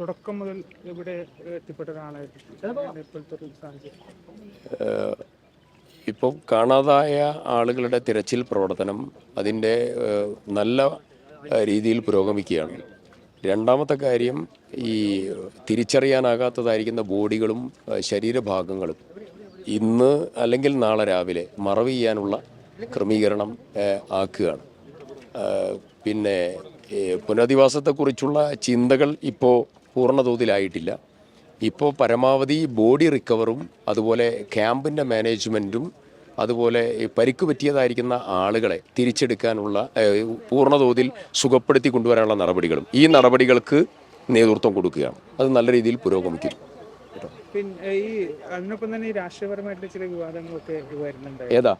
തുടക്കം മുതൽ ഇവിടെ എത്തിപ്പെട്ട ഒരാളായിരുന്നു ഇപ്പോഴത്തെ ഒരു സാഹചര്യം. ഇപ്പോൾ കാണാതായ ആളുകളുടെ തിരച്ചിൽ പ്രവർത്തനം അതിന്റെ നല്ല രീതിയിൽ പുരോഗമിക്കുകയാണ്. രണ്ടാമത്തെ കാര്യം ഈ തിരിച്ചറിയാനാകാത്തതായിരിക്കുന്ന ബോഡികളും ശരീരഭാഗങ്ങളും ഇന്ന് അല്ലെങ്കിൽ നാളെ രാവിലെ മറവ് ചെയ്യാനുള്ള ക്രമീകരണം ആക്കുകയാണ്. പിന്നെ പുനരധിവാസത്തെക്കുറിച്ചുള്ള ചിന്തകൾ ഇപ്പോൾ പൂർണതോതിലായിട്ടില്ല. ഇപ്പോൾ പരമാവധി ബോഡി റിക്കവറും അതുപോലെ ക്യാമ്പിന്റെ മാനേജ്മെന്റും അതുപോലെ പരിക്ക് പറ്റിയതായിരിക്കുന്ന ആളുകളെ തിരിച്ചെടുക്കാനുള്ള പൂർണതോതിൽ സുഖപ്പെടുത്തി കൊണ്ടുവരാനുള്ള നടപടികളും ഈ നടപടികൾക്ക് നേതൃത്വം കൊടുക്കുകയാണ്. അത് നല്ല രീതിയിൽ പുരോഗമിക്കുന്നു. പിന്നെ ഈ അതിനൊപ്പം തന്നെ ഈ രാഷ്ട്രീയപരമായിട്ടുള്ള ചില വിവാദങ്ങളൊക്കെ വരുന്നുണ്ട്. ഏതാ?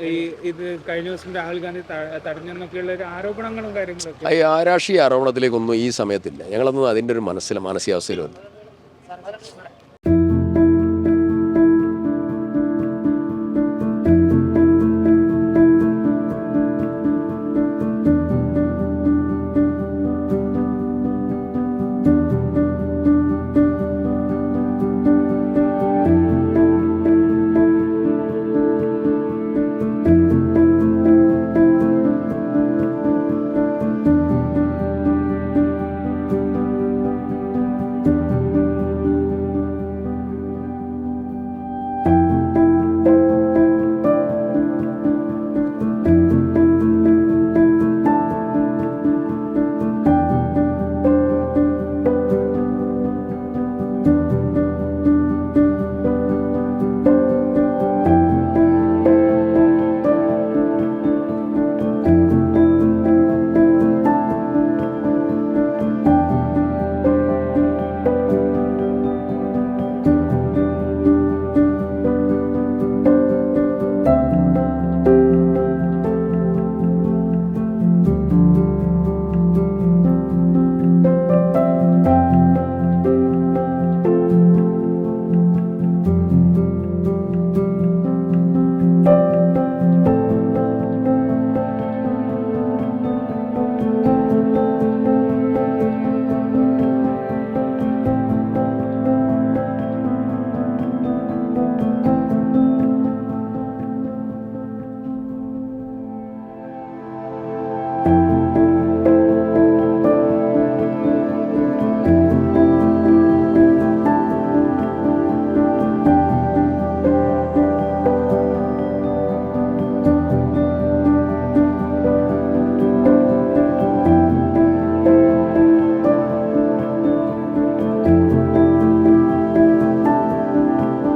ഈ ഇത് കഴിഞ്ഞ ദിവസം രാഹുൽ ഗാന്ധി തടഞ്ഞെന്നൊക്കെയുള്ള ഒരു ആരോപണങ്ങളും കാര്യങ്ങളൊക്കെ. ഈ ആ രാഷ്ട്രീയ ആരോപണത്തിലേക്കൊന്നും ഈ സമയത്തില്ല. ഞങ്ങളൊന്നും അതിന്റെ ഒരു മനസ്സിൽ മാനസികാവസ്ഥയിലുണ്ട്